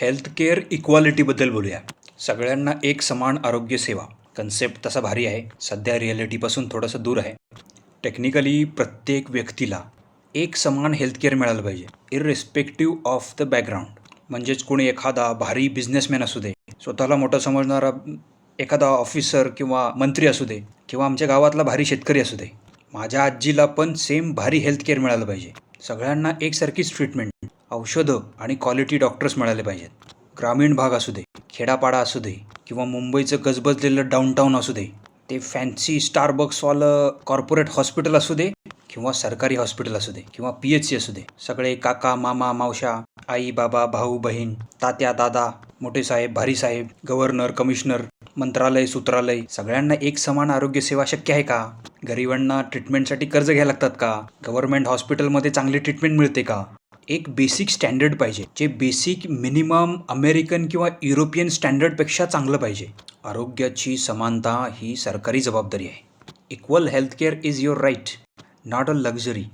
Healthcare इक्वालिटीबद्दल बोलूया. सगळ्यांना एक समान आरोग्य सेवा. कन्सेप्ट तसा भारी आहे. सध्या रिॲलिटीपासून थोडंसं दूर आहे. टेक्निकली प्रत्येक व्यक्तीला एक समान हेल्थकेअर मिळालं पाहिजे. इरिस्पेक्टिव्ह ऑफ द बॅकग्राऊंड म्हणजेच कोणी एखादा भारी बिझनेसमॅन असू दे स्वतःला मोठं समजणारा एखादा ऑफिसर किंवा मंत्री असू दे किंवा आमच्या गावातला भारी शेतकरी असू दे माझ्या आजीला पण सेम भारी हेल्थकेअर मिळालं पाहिजे. सगळ्यांना एकसारखीच ट्रीटमेंट औषधं आणि क्वालिटी डॉक्टर्स मिळाले पाहिजेत. ग्रामीण भाग असू दे खेडापाडा असू दे किंवा मुंबईचं गजबजलेलं डाऊनटाऊन असू दे ते फॅन्सी स्टारबक्सवालं कॉर्पोरेट हॉस्पिटल असू दे किंवा सरकारी हॉस्पिटल असू दे किंवा पी एच सी असू दे. सगळे काका मामा मावशा आई बाबा भाऊ बहीण तात्या दादा मोठे साहेब भारी साहेब गव्हर्नर कमिशनर मंत्रालय सूत्रालय सगळ्यांना एक समान आरोग्य सेवा शक्य आहे का? गरिबांना ट्रीटमेंटसाठी कर्ज घ्यायला लागतात का? गव्हर्नमेंट हॉस्पिटलमध्ये चांगली ट्रीटमेंट मिळते का? एक बेसिक स्टँडर्ड पाहिजे जे बेसिक मिनिमम अमेरिकन किंवा युरोपियन स्टँडर्डपेक्षा चांगलं पाहिजे. आरोग्याची समानता ही सरकारी जबाबदारी आहे. Equal healthcare is your right not a luxury